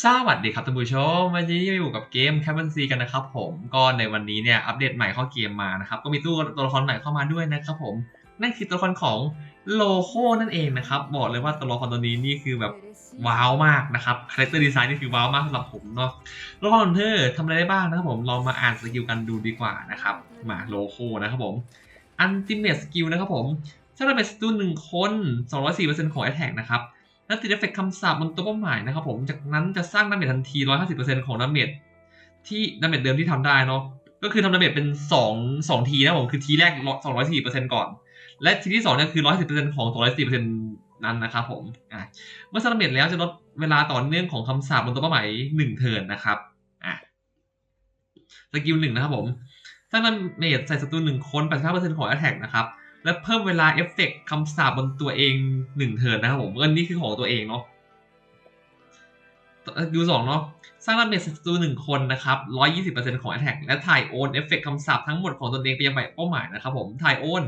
สวัสดีครับท่านผู้ชมวันนี้อยู่กับเกม c a p นซีกันนะครับผมก็ในวันนี้เนี่ยอัปเดตใหม่เข้าเกมมานะครับก็มีตู้ตัวละครใหม่เข้ามาด้วยนะครับผมนั่นคือตัวละครของโลโก้นั่นเองนะครับบอกเลยว่าตัวละครตัวนี้นี่คือแบบว้าวมากนะครับคาแรคเตอร์ดีไซน์นี่คือว้าวมากสำหรับผมเนาะตัวละครเธอทำอะไรได้บ้างนะครับผมลองมาอ่านสกิลกันดูดีกว่านะครับมาโลโก้นะครับผมอันติเม e สกิลนะครับผมถ้าเราเป็นสตูหนึ่งคน204%ของ Attack นะครับ แล้วติดเอฟเฟกต์คำสาปบนตัวเป้าหมายนะครับผมจากนั้นจะสร้างดาเมจทันที 150%ของดาเมจที่ดาเมจเดิมที่ทำได้เนาะก็คือทำดาเมจเป็น 2 2 ทีนะผมคือทีแรก204%ก่อน และทีที่2เนี่ยคือ 110%ของ204%นั้นนะครับผมอะเมื่อสร้างดาเมจแล้วจะลดเวลาต่อเนื่องของคำสาปบนตัวเป้าหมาย1เทิร์นนะครับอะสกิลหนึ่งนะครับผมสร้างดาเมจใส่ศัตรูหนึ่งคน 85%ของ attack นะครับ และเพิ่มเวลาเอฟเฟกต์คำสาปบนตัวเองหนึ่งเทิร์นนะครับผมอันนี้คือของตัวเองเนาะดูสองเนาะสร้างดาเมจศัตรูหนึ่งคนนะครับร้อยยี่สิบเปอร์เซ็นต์ของ attack และถ่ายโอนเอฟเฟกต์คำสาปทั้งหมดของตัวเองไปยังเป้าหมายนะครับผมถ่ายโอน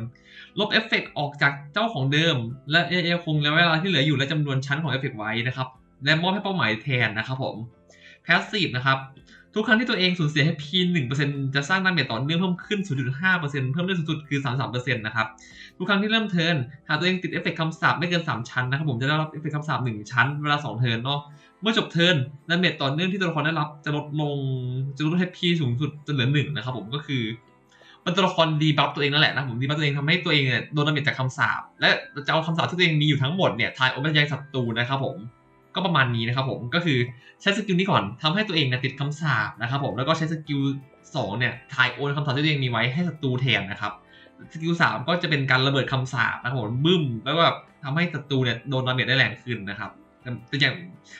ลบเอฟเฟกต์ออกจากเจ้าของเดิม และยังคงแล้วเวลาที่เหลืออยู่และจำนวนชั้นของเอฟเฟกต์ไว้นะครับ และมอบให้เป้าหมายแทนนะครับผมแพสซีฟนะครับ ทุกครั้งที่ตัวเองสูญเสียให้พีหนึ่งเปอร์เซ็นจะสร้างดาเมจต่อเนื่องเพิ่มขึ้น 0.5%เพิ่มได้สูงสุดคือ 33%นะครับ ทุกครั้งที่เริ่มเทิร์นหากตัวเองติดเอฟเฟกต์คำสาปไม่เกิน 3 ชั้นนะครับผมจะได้รับเอฟเฟกต์คำสาป1ชั้น เวลา 2 เทิร์นเนาะ เมื่อจบเทิร์นดาเมจต่อเนื่องที่ตัวละครได้รับจะลดลงจะลดให้พีสูงสุดจนเหลือหนึ่งนะครับผมก็คือมันตัวละครดีบัฟตัวเองนั่นแหละนะผมดีบัฟตัวเองทำให้ตัวเองเนี่ยโดนดาเมจจากคำสาปและจะเอาคำสาปที่ตัวเองมีอยู่ทั้งหมดเนี่ยทายอเปยังศัตรูนะครับผม ก็ประมาณนี้นะครับผมก็คือใช้สกิลนี้ก่อนทำให้ตัวเองนี่ยติดคำสาปนะครับผมแล้วก็ใช้สกิลสองเนี่ยถ่ายโอนคำสาปที่ตัวเองมีไว้ให้ศัตรูแทนนะครับสกิลสามก็จะเป็นการระเบิดคำสาปนะครับผมบึ้มแล้วก็แบบทำให้ศัตรูเนี่ยโดนดาเมจได้แรงขึ้นนะครับแต่อย่าง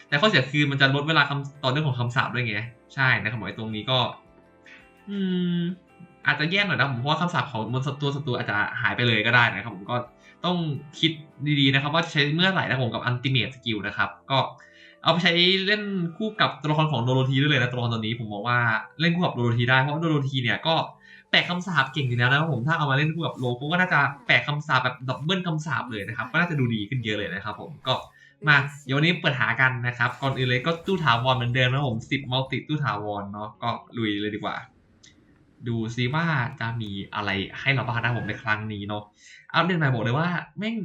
แต่ข้อเสียคือมันจะลดเวลาคำต่อเนื่องของคำสาปด้วยไงใช่นะครับผมไอ้ตรงนี้ก็ อืมอาจจะแย่หน่อยนะผมเพราะว่าคำสาปของบนศัตรูศัตรูอาจจะหายไปเลยก็ได้นะครับผมก็ ต้องคิดดีๆนะครับ ว่าใช้เมื่อไหร่นะผมกับอันติเม e สกิลนะครับ ก็เอาไปใช้เล่นคู่กับตัวละครของโดโรธีได้เลยนะตัวละครตัวนี้ผมมองว่าเล่นคู่กับโดโรธีได้เพราะว่าโดโรธีเนี่ยก็แปะคำสาปเก่งอยู่แล้วนะครับผมถ้าเอามาเล่นคู่กับโลโก้ก็น่าจะแปะคำสาปแบบดับเบิลคำสาปเลยนะครับ ก็น่าจะดูดีขึ้นเยอะเลยนะครับผมก็มาเดี๋ยววันนี้เปิดหากันนะครับก่อนอื่นเลยก็ตู้ถาวรเหมือนเดิมนะผม10มัลติตู้ถาวรเนาะก็ลุยเลยดีกว่า ดูซิว่าจะมีอะไรให้เราบ้างนะผมในครั้งนี้เนาะอัปเดตใหม่บอกเลยว่าแม่ง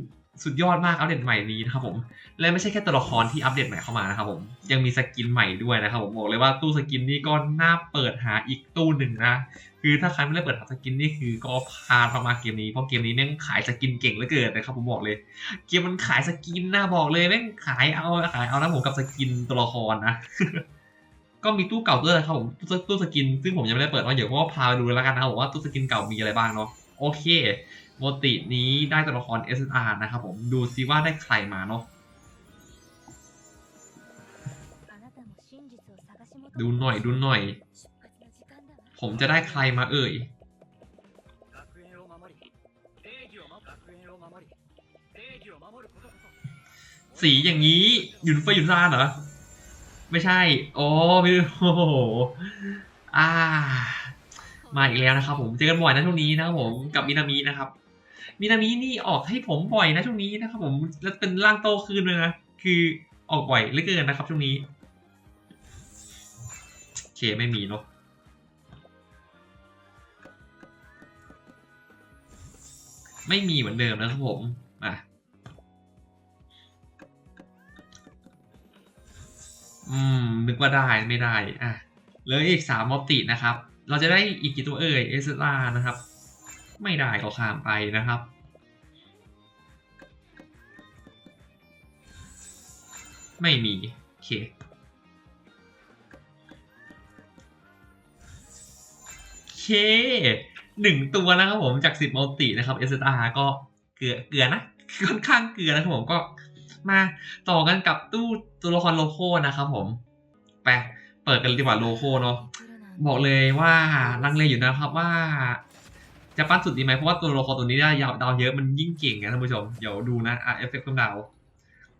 สุดยอดมากอัปเดตใหม่นี้นะครับผม และไม่ใช่แค่ตัวละครที่อัปเดตใหม่เข้ามานะครับผม ยังมีสกินใหม่ด้วยนะครับผมบอกเลยว่าตู้สกินนี่ก็น่าเปิดหาอีกตู้หนึ่งนะ คือถ้าใครไม่ได้เปิดหาสกินนี่คือก็พลาดมากๆเกมนี้เพราะเกมนี้แม่งขายสกินเก่งเหลือเกินนะครับผมบอกเลย เกมมันขายสกินนะบอกเลยแม่งขายเอาขายเอานะผมกับสกินตัวละครนะ ก็มีตู้เก่าด้วยนะครับผมตู้ตู้สกิน ซึ่งผมยังไม่ได้เปิดว่าเดี๋ยวก็พาไปดูแล้วกันนะครับผมว่าตู้สกินเก่ามีอะไรบ้างเนาะโอเคโมตินี้ได้ตัวละคร SSR นะครับผมดูซิว่าได้ใครมาเนาะดูหน่อยดูหน่อย ผมจะได้ใครมาเอ่ยสีอย่างนี้หยุนเฟยหยุนซานเหรอ ไม่ใช่ โอ้ไม่โอ้โหอ่า มาอีกแล้วนะครับ ผมเจอกันบ่อยนะช่วงนี้นะครับผมกับมินามินะครับ มินามินี่ออกให้ผมบ่อยนะช่วงนี้นะครับ ผมแล้วเป็นร่างโตขึ้นเลยนะคือออกบ่อยเหลือเกินนะครับช่วงนี้โอเคไม่มีเนาะไม่มีเหมือนเดิมนะครับผม อืม นึกว่าได้ไม่ได้ อะเหลยอีกสามมอปตินะครับ เราจะได้อีกกี่ตัวเอ่ย เอสลานะครับ ไม่ได้ก็ข้ามไปนะครับ ไม่มี โอเค โอเคหนึ่งตัวนะครับผมจากสิบมัลตินะครับ SSR ก็เกลือเกลือนะ ค่อนข้างเกลือนะครับผมก็ มาต่อกันกับตู้ตัวละครโลโก้นะครับผม ไป เปิดกันดีกว่าโลโก้เนาะบอกเลยว่าลังเลอยู่นะครับว่า จะปั้นสุดดีไหมเพราะว่าตัวละครตัวนี้ได้ยาวดาวเยอะมันยิ่งเก่งไงท่านผู้ชมเดี๋ยวดูนะอะเอฟเฟกต์คำดาว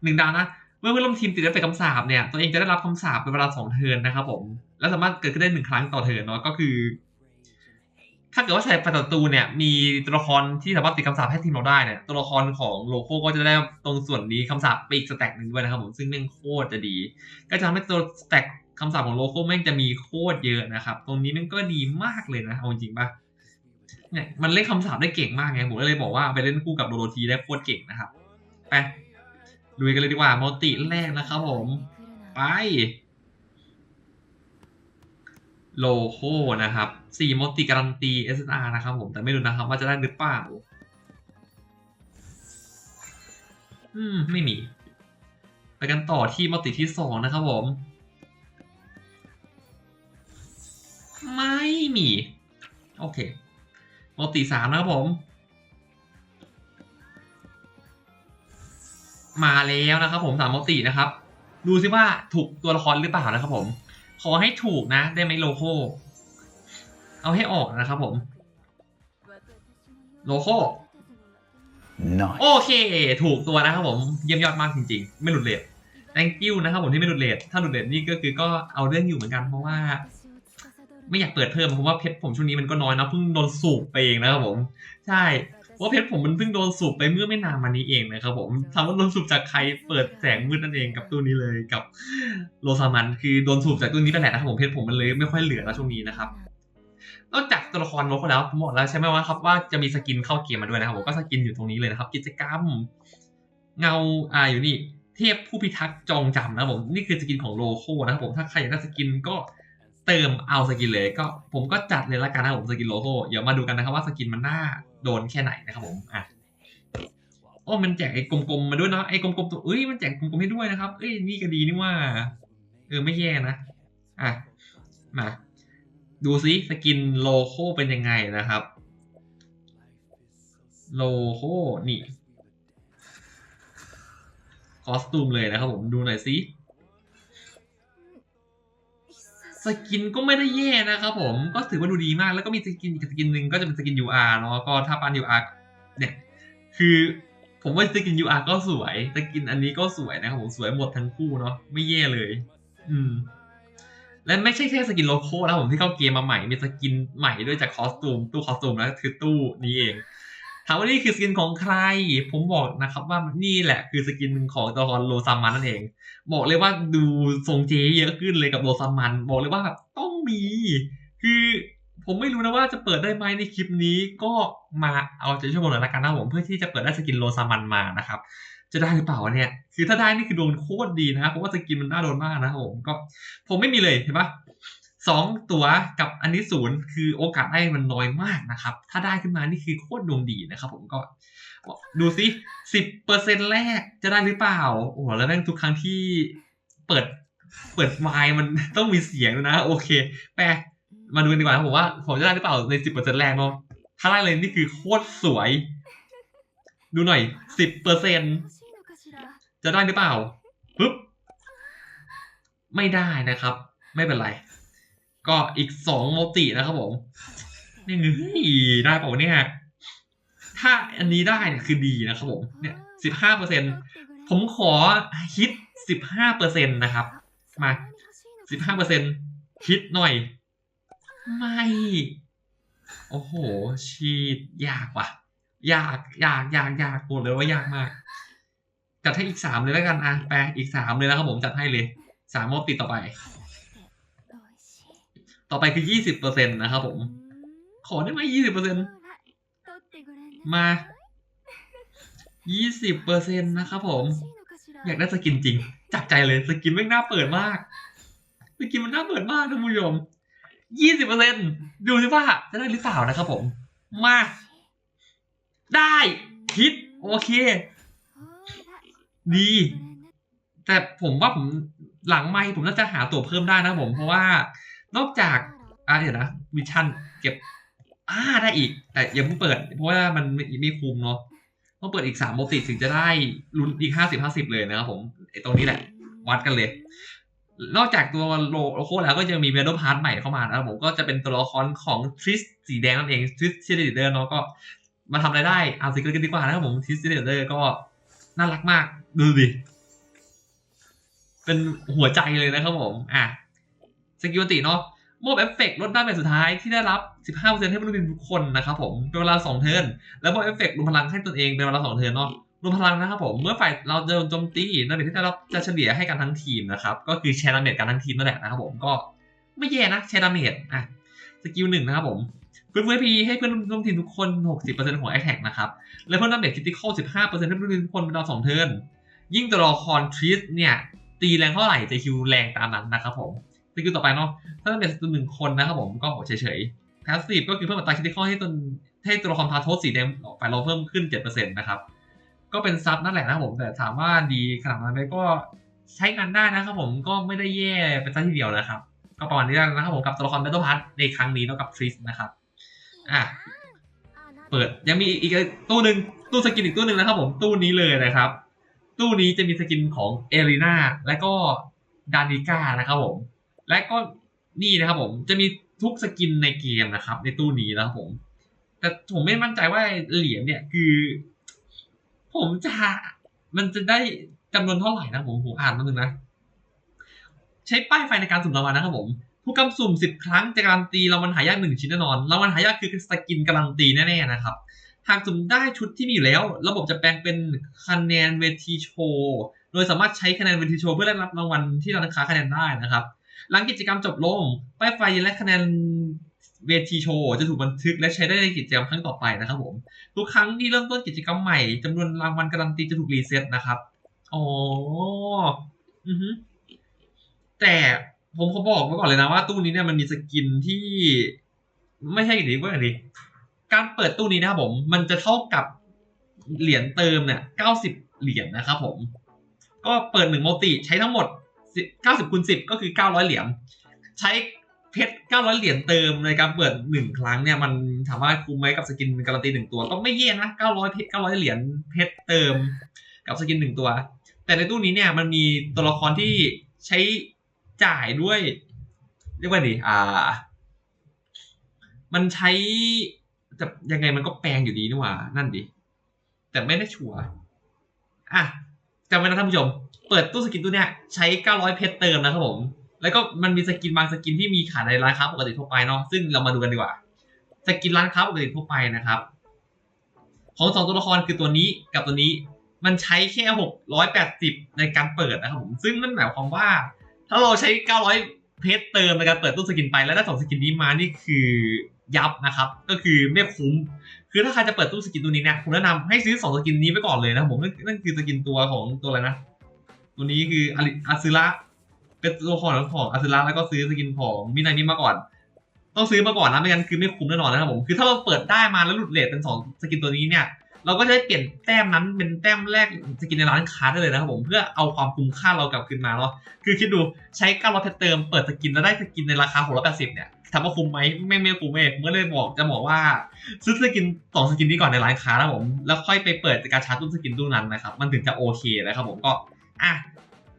หนึ่งดาวนะเมื่อเพื่อนร่วมทีมติดเอฟเฟกต์คำสาปเนี่ยตัวเองจะได้รับคำสาปเป็นเวลาสองเทิร์นนะครับผมและสามารถเกิดขึ้นได้หนึ่งครั้งต่อเทิร์นเนาะก็คือ ถ้าเกิดว่าใช้ฝ่ายศัตรูเนี่ย มีตัวละครที่สามารถติดคำสาปให้ทีมเราได้เนี่ย ตัวละครของโลโก้ก็จะได้ตรงส่วนนี้คำสาปไปอีกสแต็กหนึ่งด้วยนะครับผมซึ่งแม่งโคตรจะดี ก็จะทำให้ตัวสแต็กคำสาปของโลโก้แม่งจะมีโคตรเยอะนะครับ ตรงนี้แม่งก็ดีมากเลยนะเอาจริงปะเนี่ยมันเล่นคำสาปได้เก่งมากไงผมก็เลยบอกว่าไปเล่นคู่กับโดโรธีได้โคตรเก่งนะครับไปลุยกันเลยดีกว่ามัลติแรกนะครับผมไป โลโก้นะครับสี่มติการันตี SSR นะครับผมแต่ไม่รู้นะครับว่าจะได้หรือเปล่า อืม ไม่มี ไปกันต่อที่มติที่สองนะครับผม ไม่มี โอเคมติสามนะครับผม มาแล้วนะครับผมสามมตินะครับ ดูซิว่าถูกตัวละครหรือเปล่านะครับผม ขอให้ถูกนะ ได้ไหมโลโก้เอาให้ออกนะครับผม โลโก้ Nice. โอเค ถูกตัวนะครับผม เยี่ยมยอดมากจริงๆ ไม่หลุดเลท thank you นะครับผมที่ไม่หลุดเลท ถ้าหลุดเลทนี่ก็คือก็เอาเรื่องอยู่เหมือนกันเพราะว่า ไม่อยากเปิดเพิ่มเพราะว่าเพชรผมช่วงนี้มันก็น้อยนะเพิ่งโดนสูบไปเองนะครับผม ใช่เพราะ ว่าเพชรผมมันเพิ่งโดนสูบไปเมื่อไม่นานมานี้เองนะครับผมถามว่าโดนสูบจากใครเปิดแสงมืดนั่นเองกับตู้นี้เลยกับโลซามันคือโดนสูบจากตู้นี้ไปแหละนะครับผมเพชรผมมันเลยไม่ค่อยเหลือแล้วช่วงนี้นะครับนอกจากตัวละครโลกแล้วผมบอกแล้วใช่ไหมว่าครับว่าจะมีสกินเข้าเกมมาด้วยนะครับผมก็สกินอยู่ตรงนี้เลยนะครับ กิจกรรม เงาอ่าอยู่นี่ เทพผู้พิทักษ์จองจำนะครับผมนี่คือสกินของโลโก้นะครับผมถ้าใครอยากได้สกินก็เติมเอาสกินเลยก็ผมก็จัดเลยละกันนะครับผมสกินโลโก้เดี๋ยวมาดูกันนะครับว่าสกินมันน่า โดนแค่ไหนนะครับผมอะโอ้มันแจกไอ้กลมๆมาด้วยเนาะไอ้กลมๆตัวเอ้ยมันแจกกลมๆให้ด้วยนะครับเอ้ยนี่ก็ดีนี่ว่า เออไม่แย่นะอะมาดูซิสกินโลโก้เป็นยังไงนะครับ โลโก้นี่คอสตูมเลยนะครับผมดูหน่อยซิ สกินก็ไม่ได้แย่นะครับผมก็ถือว่าดูดีมากแล้วก็มีสกินอีกสกินหนึ่งก็จะเป็นสกิน UR เนาะก็ถ้าปาน UR เนี่ยคือผมว่าสกิน UR ก็สวยสกินอันนี้ก็สวยนะครับผมสวยหมดทั้งคู่เนาะไม่แย่เลย อืม และไม่ใช่แค่สกินโลโก้นะผมที่เข้าเกมมาใหม่มีสกินใหม่ด้วยจากคอสตูมตู้คอสตูมแล้วคือตู้นี้เอง ถามว่านี่คือสกินของใคร ผมบอกนะครับว่านี่แหละคือสกินของตัวละครโลซามันนั่นเอง บอกเลยว่าดูทรงเจเยอะขึ้นเลยกับโลซามัน บอกเลยว่าแบบต้องมี คือผมไม่รู้นะว่าจะเปิดได้ไหมในคลิปนี้ก็มาเอาใจช่วยผมหน่อยละกันนะผมเพื่อที่จะเปิดได้สกินโลซามันมานะครับ จะได้หรือเปล่าเนี่ย คือถ้าได้นี่คือโดนโคตรดีนะครับเพราะว่าสกินมันน่าโดนมากนะครับผมก็ผมไม่มีเลยเห็นปะ สองตัวกับอันนี้ศูนย์คือโอกาสได้มันน้อยมากนะครับ ถ้าได้ขึ้นมานี่คือโคตรดวงดีนะครับผมก็ดูซิสิบเปอร์เซ็นแรกจะได้หรือเปล่า โอ้แล้วแม่งทุกครั้งที่เปิดเปิดไมค์มันต้องมีเสียงนะ โอเคแปลมาดูกันดีกว่าผมว่า ผมจะได้หรือเปล่าในสิบเปอร์เซ็นแรกเนาะถ้าได้เลยนี่คือโคตรสวย ดูหน่อยสิบเปอร์เซ็นจะได้หรือเปล่าปึ๊บไม่ได้นะครับ ไม่เป็นไร ก็อีกสองโมตินะครับผมนี่เฮ้ยได้เปล่าเนี่ยถ้าอันนี้ได้เนี่ยคือดีนะครับผมเนี่ยสิบห้าเปอร์เซ็นผมขอฮิตสิบห้าเปอร์เซ็นนะครับ มาสิบห้าเปอร์เซ็นฮิตหน่อย ไม่ โอ้โห ชีดยากว่ะ ยากยากยากยากบอกเลยว่ายากมากจัดให้อีกสามเลยแล้วกันอะแปลอีกสามเลยนะครับผมจัดให้เลยสามรอบติดต่อไป ต่อไปคือยี่สิบเปอร์เซ็นต์นะครับผม ขอได้ไหมยี่สิบเปอร์เซ็นต์มายี่สิบเปอร์เซ็นต์นะครับผม อยากได้สกินจริง จับใจเลยสกินไม่งน่าเปิดมาก สกินมันน่าเปิดมากท่านผู้ชมยี่สิบเปอร์เซ็นต์ดูสิว่าจะได้หรือเปล่านะครับผม มา ได้ฮิตโอเค ดี แต่ผมว่าผมหลังไม่ผมน่าจะหาตัวเพิ่มได้นะผมเพราะว่า นอกจากอ่าเดี๋ยวนะวิชั่นเก็บอ่าได้อีก แต่ยังไม่เปิด เพราะว่ามันไม่ม่คุ้มเนาะต้องเปิดอีกสามโมติถึงจะได้ลุ้นอีกห้าสิบห้าสิบเลยนะครับผมไอ้ตรงนี้แหละ วัดกันเลย นอกจากตัวโลโก้แล้วก็ยังมีเมโลพาร์ทใหม่เข้ามานะครับผมก็จะเป็นตัวละครของทริสสีแดงนั่นเองทริสเชเดเดอร์เนาะก็มาทำอะไรได้เอาสิกันดีกว่านะครับผมทริสเชเดเดอร์ก็น่ารักมากดูดิเป็นหัวใจเลยนะครับผม อะ สกิลติเนาะมอบเอฟเฟกต์ลดดาเมจสุดท้ายที่ได้รับ 15%ให้ผู้เล่นทุกคนนะครับผมเป็นเวลา2เทิร์นแล้วมอบเอฟเฟกต์รวมพลังให้ตนเองเป็นเวลา2เทิร์นเนาะรวมพลังนะครับผมเมื่อฝ่ายเราโดนโจมตีดาเมจที่ได้รับจะเฉลี่ยให้กันทั้งทีมนะครับก็คือแชร์ดาเมจกันทั้งทีมนั่นแหละนะครับผมก็ไม่แย่นะแชร์ดาเมจอะสกิลหนึ่งนะครับผมฟื้นฟูพีให้เพื่อนร่วมทีมทุกคน 60%ของ a t t a c นะครับและเพิ่มดาเมจคริติคอล15%ให้เพื่อนร่วมทีมทุกคนเป็นเวลา2เทิร์นยิ่งตัวละครทริสเนี่ยตีแรงเท่าไหร่จะคิวแรงตามนั้นนะครับผม สกิลต่อไปเนาะถ้าเป็นตัวหนึ่งคนนะครับผมก็เฉยๆ passive ก็คือเพิ่มอัตราคิดข้อให้ตนให้ตัวละครพาโทสสีแดงฝ่ายเราเพิ่มขึ้น 7%นะครับ ก็เป็นซับนั่นแหละนะครับผม แต่ถามว่าดีขนาดนั้นไหมก็ใช้งานได้นะครับผมก็ไม่ได้แย่เป็นซะทีเดียวนะครับ ก็ประมาณนี้แล้วนะครับผมกับตัวละคร Battle Pass ในครั้งนี้เนาะกับทริสนะครับอะเปิดยังมีอีกตู้หนึ่งตู้สกินอีกตู้หนึ่งนะครับผมตู้นี้เลยนะครับ ตู้นี้จะมีสกินของเอลิน่าและก็ดานิก้านะครับผม และก็นี่นะครับผมจะมีทุกสกินในเกมนะครับ ในตู้นี้นะครับผม แต่ผมไม่มั่นใจว่าเหรียญเนี่ยคือ ผมจะมันจะได้จำนวนเท่าไหร่นะผมผมอ่านมาหนึ่งนะ ใช้ป้ายไฟในการสุ่มรางวัลนะครับผม ผู้กำสุ่มสิบครั้งจะการันตีรางวัลหายากหนึ่งชิ้นแน่นอนรางวัลหายากคือสกินการันตีแน่ๆนะครับหากสุ่มได้ชุดที่มีอยู่แล้ว ระบบจะแปลงเป็นคะแนนเวทีโชว์โดยสามารถใช้คะแนนเวทีโชว์เพื่อได้รับรางวัลที่ร้านค้าคะแนนได้นะครับ หลังกิจกรรมจบลงป้ายไฟและคะแนนเวทีโชว์จะถูกบันทึกและใช้ได้ในกิจกรรมครั้งต่อไปนะครับผม ทุกครั้งที่เริ่มต้นกิจกรรมใหม่จำนวนรางวัลการันตีจะถูกรีเซ็ตนะครับอ๋ออือฮึแต่ผมขอบอกไว้ก่อนเลยนะว่าตู้นี้เนี่ยมันมีสกินที่ไม่ใช่ดิเว่าดิการเปิดตู้นี้นะครับผม มันจะเท่ากับเหรียญเติมเนี่ยเก้าสิบเหรียญนะครับผม ก็เปิดหนึ่งโมติใช้ทั้งหมด เก้าสิบคูณสิบก็คือเก้าร้อยเหรียญใช้เพชรเก้าร้อยเหรียญเติมในการเปิดหนึ่งครั้งเนี่ยมันถามว่าคุ้มไหมกับสกินการันตีหนึ่งตัวก็ไม่แย่นะเก้าร้อยเพชรเก้าร้อยเหรียญเพชรเติมกับสกินหนึ่งตัว แต่ในตู้นี้เนี่ยมันมีตัวละครที่ใช้จ่ายด้วย เรียกว่าดิอ่า มันใช้แต่ยังไงมันก็แปลงอยู่ดีนี่หว่า นั่นดิแต่ไม่ได้ชัวร์อะจำไว้นะท่านผู้ชม เปิดตู้สกินตู้เนี้ยใช้ 900 เพชรเติมนะครับผม แล้วก็มันมีสกินบางสกินที่มีขายในร้านค้าปกติทั่วไปเนาะ ซึ่งเรามาดูกันดีกว่า สกินร้านค้าปกติทั่วไปนะครับ ของสองตัวละครคือตัวนี้กับตัวนี้ มันใช้แค่ 680 ในการเปิดนะครับผม ซึ่งนั่นหมายความว่า ถ้าเราใช้ 900 เพชรเติมในการเปิดตู้สกินไป แล้วได้สองสกินนี้มานี่คือยับนะครับ ก็คือไม่คุ้ม คือถ้าใครจะเปิดตู้สกินตัวนี้เนี่ยผมแนะนำให้ซื้อสองสกินนี้ไปก่อนเลยนะผม นั่นนั่นคือสกินตัวของตัวอะไรนะ ตัวนี้คืออาซึระเป็นตัวของของอาซึระแล้วก็ซื้อสกินของมินามิมาก่อน ต้องซื้อมาก่อนนะไม่งั้นคือไม่คุ้มแน่นอนนะครับผมคือถ้าเราเปิดได้มาแล้วหลุดเลทเป็นสองสกินตัวนี้เนี่ยเราก็จะได้เปลี่ยนแต้มนั้นเป็นแต้มแรกสกินในร้านค้าได้เลยนะครับผมเพื่อเอาความคุ้มค่าเรากลับคืนมาเนาะคือคิดดูใช้900เพชรเติมเปิดสกินแล้วได้สกินในราคา680เนี่ยถามว่าคุ้มไหมไม่ไม่คุ้มเองเมื่อเลยบอกจะบอกว่าซื้อสกินสองสกินนี้ก่อนในร้านค้านะผมแล้วค่อยไปเปิดการชาร์จตู้สกินตู้นั้นนะครับมันถึงจะโอเคนะครับผมก็ อะ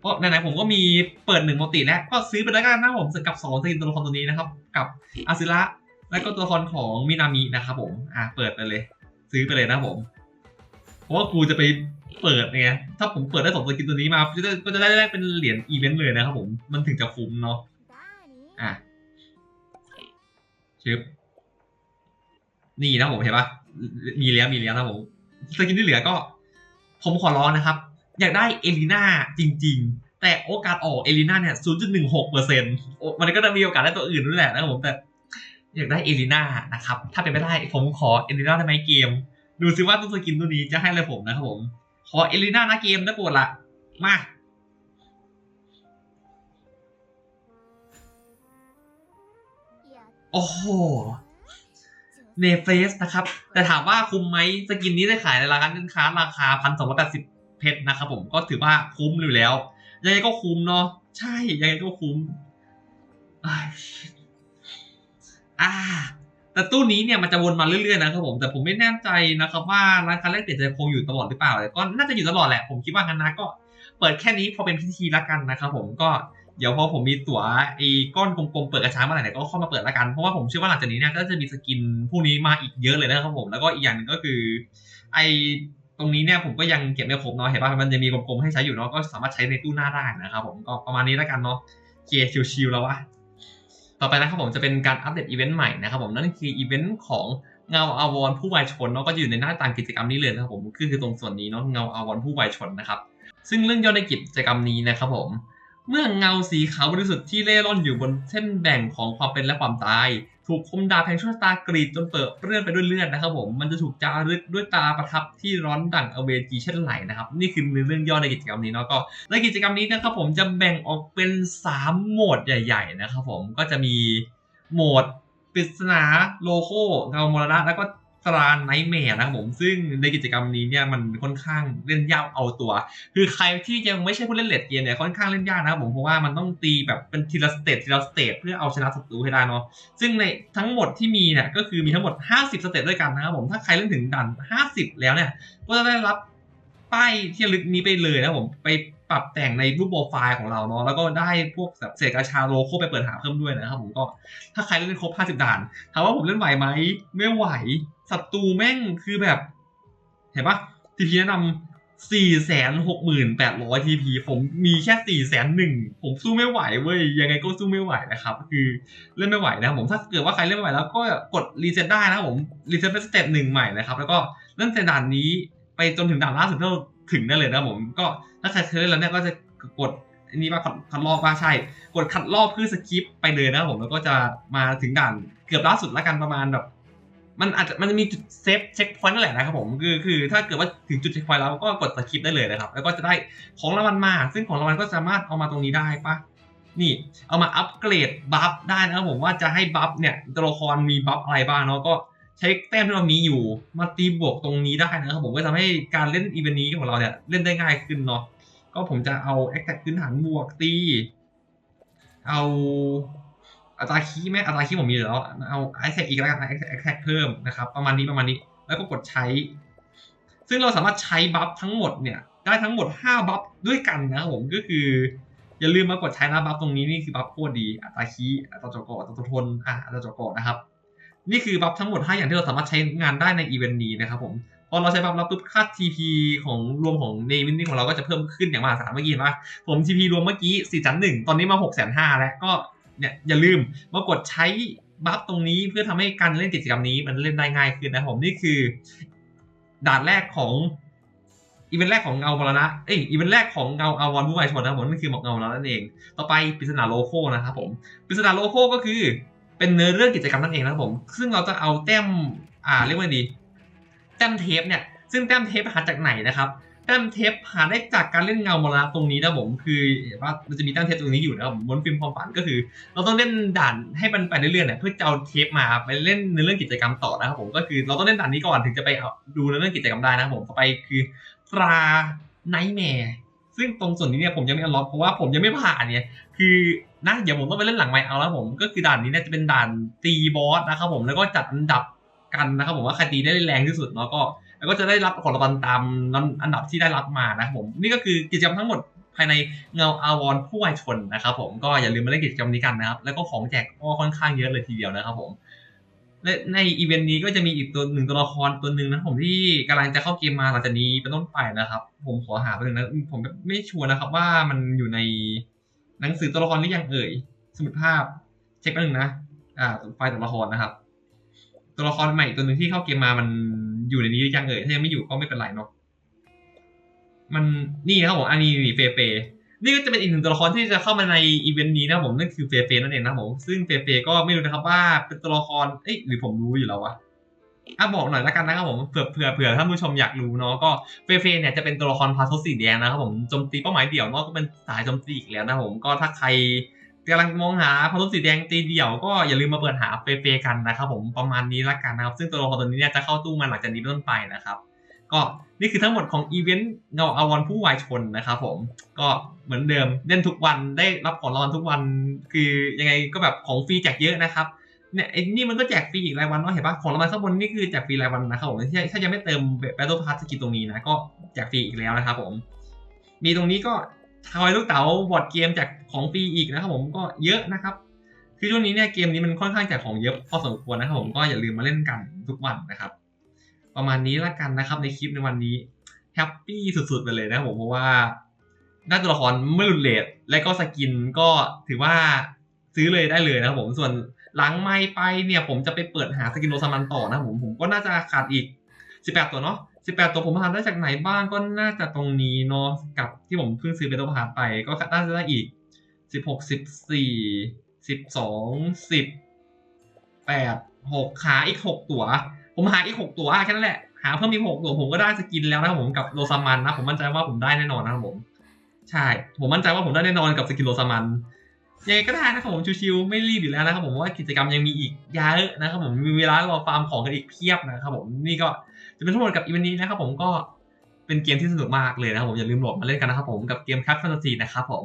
เพราะไหนๆผมก็มีเปิดหนึ่งโมติแล้วก็ซื้อไปแล้วกันนะผมกับสองสกินตัวละครตัวนี้นะครับ กับอาซิระแล้วก็ตัวละครของมินามินะครับผมอะเปิดไปเลย ซื้อไปเลยนะผม เพราะว่ากูจะไปเปิดไงถ้าผมเปิดได้สองสกินตัวนี้มาก็จะก็จะได้ได้เป็นเหรียญอีเวนต์เลยนะครับผมมันถึงจะคุ้มเนาะอะชึบนี่นะผมเห็นปะมีเลี้ยมีเลี้ยนะผมสกินที่เหลือก็ ผมขอร้องนะครับ อยากได้เอลิน่าจริง ๆ แต่โอกาสออกเอลิน่าเนี่ย 0.16เปอร์เซ็นต์มันก็จะมีโอกาสได้ตัวอื่นด้วยแหละนะครับผมแต่อยากได้เอลิน่านะครับ ถ้าเป็นไม่ได้ผมขอเอลิน่าได้ไหมเกม ดูซิว่าตัวสกินตัวนี้จะให้อะไรผมนะครับผม ขอเอลิน่านะเกมได้ปรดละ มาโอ้โหเนเฟสนะครับ แต่ถามว่าคุ้มไหมสกินนี้ได้ขายในราคาสินค้าราคาพันสองร้อยแปดสิบ เพชรนะครับผมก็ถือว่าคุ้มอยู่แล้ว ยังไงก็คุ้มเนาะใช่ยังไงก็คุ้มอ่าแต่ตู้นี้เนี่ยมันจะวนมาเรื่อยๆนะครับผมแต่ผมไม่แน่ใจนะครับว่าร้านค้าแลกเปลี่ยนจะคงอยู่ตลอดหรือเปล่าแต่ก็น่าจะอยู่ตลอดแหละผมคิดว่างั้นนะก็เปิดแค่นี้พอเป็นพิธีละกันนะครับผมก็เดี๋ยวพอผมมีตั๋วไอ้ก้อนกลมๆเปิดกระช้าเมื่อไหร่เนี่ยก็เข้ามาเปิดละกันเพราะว่าผมเชื่อว่าหลังจากนี้เนี่ยก็จะมีสกินพวกนี้มาอีกเยอะเลยนะครับผมแล้วก็อีกอย่างหนึ่งก็คือ ไอ้ ตรงนี้เนี่ยผมก็ยังเก็บไม่ครบเนาะเห็นป่ะมันจะมีกลมๆให้ใช้อยู่เนาะก็สามารถใช้ในตู้หน้าได้นะครับผมก็ประมาณนี้แล้วกันเนาะเคชิวๆแล้ววะต่อไปนะครับผมจะเป็นการอัปเดตอีเวนต์ใหม่นะครับผมนั่นคืออีเวนต์ของเงาอาวรผู้วายชนเนาะก็จะอยู่ในหน้าต่างกิจกรรมนี้เลยนะครับผมคือคือตรงส่วนนี้เนาะเงาอาวรผู้วายชนนะครับซึ่งเรื่องย่อในกิจกรรมนี้นะครับผม เมื่อเงาสีขาวบริสุทธิ์ที่เล่ร่อนอยู่บนเส้นแบ่งของความเป็นและความตาย ถูกคมดาบแห่งโชคชะตากรีดจนเปิดเปื้อนไปด้วยเลือดนะครับผมมันจะถูกจารึกด้วยตาประทับที่ร้อนดั่งอเวจีเช่นไหลนะครับนี่คือเรื่องย่อในกิจกรรมนี้เนาะก็ในกิจกรรมนี้นะครับผมจะแบ่งออกเป็น 3 โหมดใหญ่ ๆ นะครับผมก็จะมีโหมดปริศนาโลโก้เงามรณะแล้วก็ สตาราไนท์แมร์นะครับผมซึ่งในกิจกรรมนี้เนี่ยมันค่อนข้างเล่นยากเอาตัว คือใครที่ยังไม่ใช่ผู้เล่นเลดเกมเนี่ยค่อนข้างเล่นยากนะครับผมเพราะว่ามันต้องตีแบบเป็นทีละสเตจทีละสเตจเพื่อเอาชนะศัตรูให้ได้เนาะซึ่งในทั้งหมดที่มีเนี่ยก็คือมีทั้งหมด 50 สเตจด้วยกันนะครับผมถ้าใครเล่นถึงด่าน50 แล้วเนี่ยก็จะได้รับป้ายที่ลึกนี้ไปเลยนะผมไป ปรับแต่งในรูปโปรไฟล์ของเราเนาะแล้วก็ได้พวกแบบเศษกระชาโลโก้ไปเปิดหาเพิ่มด้วยนะครับผมก็ถ้าใครเล่นครบ 50 ด่านถามว่าผมเล่นไหวไหมไม่ไหวศัตรูแม่งคือแบบ เห็นปะทีพีแนะนำสี่แสนหกหมื่นแปดร้อยทีพีผมมีแค่สี่แสนหนึ่งผมสู้ไม่ไหวเว้ยยังไงก็สู้ไม่ไหวนะครับ คือเล่นไม่ไหวนะครับผมถ้าเกิดว่าใครเล่นไม่ไหวแล้วก็กดรีเซ็ตได้นะผมรีเซ็ตเป็นสเต็ปหนึ่งใหม่นะครับ แล้วก็เล่นแต่ด่านนี้ไปจนถึงด่านล่าสุดที่เรา ถึงได้เลยนะผมก็ถ้าใครเคยเล่นแล้วเนี่ยก็จะกดอันนี้ว่าคัดลอกว่าใช่ กดคัดลอกเพื่อสกิปไปเลยนะผมแล้วก็จะมาถึงด่านเกือบล่าสุดแล้วกันประมาณแบบมันอาจจะมันจะมีจุดเซฟเช็คพอยต์นั่นแหละนะครับผมคือคือถ้าเกิดว่าถึงจุดเช็คพอยต์แล้วก็กดสคิปได้เลยนะครับ แล้วก็จะได้ของรางวัลมา ซึ่งของรางวัลก็สามารถเอามาตรงนี้ได้ปะนี่เอามาอัปเกรดบัฟได้นะครับผมว่าจะให้บัฟเนี่ยตัวละครมีบัฟอะไรบ้างเนาะก็ ใช้แต้มที่เรามีอยู่มาตีบวกตรงนี้ได้นะครับผมก็ทำให้การเล่นอีเวนต์นี้ของเราเนี่ยเล่นได้ง่ายขึ้นเนาะก็ผมจะเอาแอคแท็กพื้นฐานบวกตี เอาอัตราคีไหมอัตราคีผมมีแล้วเอาไอแท็กอีกแล้วกันไอแท็กเพิ่มนะครับประมาณนี้ประมาณนี้แล้วก็กดใช้ ซึ่งเราสามารถใช้บัฟทั้งหมดเนี่ยได้ทั้งหมด 5 บัฟด้วยกันนะครับผมก็คือ อย่าลืมมากดใช้นะบัฟตรงนี้นี่คือบัฟโคตรดีอัตราคีอัตราจกอัตราทนอะอัตราจกนะครับ นี่คือบัฟทั้งหมด 5 อย่างที่เราสามารถใช้งานได้ในอีเวนต์นี้นะครับผมพอเราใช้บัฟแล้วปุ๊บค่า TP ของรวมของในวินนี่ของเราก็จะเพิ่มขึ้นอย่างมหาศาลเมื่อกี้นะผม TP รวมเมื่อกี้4จันหนึ่งตอนนี้มา6 5 0 0 0แล้วก็เนี่ยอย่าลืมมากดใช้บัฟตรงนี้เพื่อทำให้การเล่นกิจกรรมนี้มันเล่นได้ง่ายขึ้นนะผมนี่คือ ด่านแรกของอีเวนต์แรกของเงาบอลนะเอ้ยอีเวนต์แรกของเงาอาวอนผู้วายชนนะครับผมนั่นคือหมอกเงาแล้วนั่นเอง ต่อไปปริศนาโลโก้นะครับผมปริศนาโลโก้ก็คือ เป็นเนื้อเรื่องกิจกรรมนั่นเองนะครับผม ซึ่งเราจะเอาแต้มอ่าเรียกว่าดีแต้มเทปเนี่ย ซึ่งแต้มเทปหาจากไหนนะครับ แต้มเทปหาได้จากการเล่นเงามรณะตรงนี้นะผม คือว่ามันจะมีแต้มเทปตรงนี้อยู่นะครับผมบนฟิล์มความฝันก็คือ เราต้องเล่นด่านให้มันไปเรื่อยๆเนี่ยเพื่อจะเอาเทปมาไปเล่นในเรื่องกิจกรรมต่อนะครับผม ก็คือเราต้องเล่นด่านนี้ก่อนถึงจะไปดูในเรื่องกิจกรรมได้นะครับผม ต่อไปคือตราไนท์แมร์ซึ่งตรงส่วนนี้เนี่ยผมยังไม่อันล็อกเพราะว่าผมยังไม่ผ่านเนี่ย คือ นะเดี๋ยวผมต้องไปเล่นหลังไมค์เอาแล้วผมก็คือด่านนี้เนี่ยจะเป็นด่านตีบอสนะครับผมแล้วก็จัดอันดับกันนะครับผมว่าใครตีได้แรงที่สุดเนาะก็แล้วก็จะได้รับของรางวัลตามอันดับที่ได้รับมานะครับผมนี่ก็คือกิจกรรมทั้งหมดภายในเงาอาวรผู้วายชนนะครับผมก็อย่าลืมมาเล่นกิจกรรมนี้กันนะครับ แล้วก็ของแจกก็ค่อนข้างเยอะเลยทีเดียวนะครับผมและในอีเวนต์นี้ก็จะมีอีกตัวหนึ่งตัวละครตัวหนึ่งนะผมที่กำลังจะเข้าเกมมาหลังจากนี้เป็นต้นไปนะครับ ผมขอหาไปหนึ่งนะผมไม่ชัวร์นะครับว่ามันอยู่ใน หนังสือตัวละครหรือยังเอ่ย สมุดภาพ เช็คแป๊บนึงนะ อ่า ไฟล์ตัวละครนะครับ ตัวละครใหม่ตัวหนึ่งที่เข้าเกมมามันอยู่ในนี้หรือยังเอ่ย ถ้ายังไม่อยู่ก็ไม่เป็นไรเนาะ มันนี่นะครับผมอันนี้นี่เฟเฟนี่ก็จะเป็นอีกหนึ่งตัวละครที่จะเข้ามาในอีเวนต์นี้นะผมนั่นคือเฟเฟนั่นเองนะผมซึ่งเฟเฟก็ไม่รู้นะครับว่าเป็นตัวละครเอ้ยหรือผมรู้อยู่แล้ววะ อะบอกหน่อยละกันนะครับผมเผื่อเผื่อเผื่อท่านผู้ชมอยากรู้เนาะก็เฟเฟเนี่ยจะเป็นตัวละครพาโทสีแดงนะครับผมโจมตีเป้าหมายเดี่ยวเนาะก็เป็นสายโจมตีอีกแล้วนะครับผมก็ถ้าใครกำลังมองหาพารุสีแดงตีเดี่ยวก็อย่าลืมมาเปิดหาเฟเฟกันนะครับผมประมาณนี้ละกันนะครับซึ่งตัวละครตัวนี้เนี่ยจะเข้าตู้มาหลังจากนี้เป็นต้นไปนะครับก็นี่คือทั้งหมดของอีเวนต์เงาอาวรผู้วายชนนะครับผมก็เหมือนเดิมเล่นทุกวันได้รับของรางวัลทุกวัน คือยังไงก็แบบของฟรีแจกเยอะนะครับ เนี่ยไอ้นี่มันก็แจกฟรีอีกรายวันเนาะเห็นปะของรางวัลข้างบนนี่คือแจกฟรีรายวันนะครับผมถ้าถ้ายังไม่เติมแบตเตอร์พาสกิตรงนี้นะก็แจกฟรีอีกแล้วนะครับผม มีตรงนี้ก็ทอยลูกเต๋าบอร์ดเกมแจกของฟรีอีกนะครับผมก็เยอะนะครับ คือช่วงนี้เนี่ยเกมนี้มันค่อนข้างแจกของเยอะพอสมควรนะครับผมก็อย่าลืมมาเล่นกันทุกวันนะครับ ประมาณนี้ละกันนะครับในคลิปในวันนี้แฮปปี้สุดๆไปเลยนะครับผมเพราะว่าได้ตัวละครไม่หลุดเลทและก็สกินก็ถือว่าซื้อเลยได้เลยนะครับผมส่วน หลังไม่ไปเนี่ยผมจะไปเปิดหาสกินโรซามันต่อนะผมผมก็น่าจะขาดอีก 18 ตัวเนาะ18 ตัวผมหาได้จากไหนบ้างก็น่าจะตรงนี้เนาะกับที่ผมเพิ่งซื้อเบโตพาร์ไปก็น่าจะได้อีก 16 14 12 10 8 6หาอีก 6 ตัว ผมหาอีก 6 ตัวแค่นั้นแหละหาเพิ่มอีก 6 ตัวผมก็ได้สกินแล้วนะผมกับโรซามันนะผมมั่นใจว่าผมได้แน่นอนนะครับผม ใช่ ผมมั่นใจว่าผมได้แน่นอนกับสกินโรซามัน ยังไงก็ได้นะครับผมชิวๆไม่รีบอยู่แล้วนะครับผมว่ากิจกรรมยังมีอีกเยอะนะครับผมมีเวลารอฟาร์มของกันอีกเพียบนะครับผมนี่ก็จะเป็นทั้งหมดกับอีเวนต์นี้นะครับผมก็เป็นเกมที่สนุกมากเลยนะครับผมอย่าลืมโหลดมาเล่นกันนะครับผมกับเกมคัพแฟนตาซีนะครับผม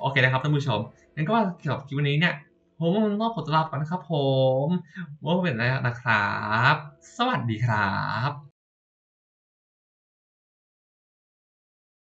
โอเคนะครับท่านผู้ชมงั้นก็เกี่ยวกับคลิปวันนี้เนี่ยผมต้องขอตัวลาไปก่อนนะครับผมว่าเป็นอะไรนะครับ สวัสดีครับ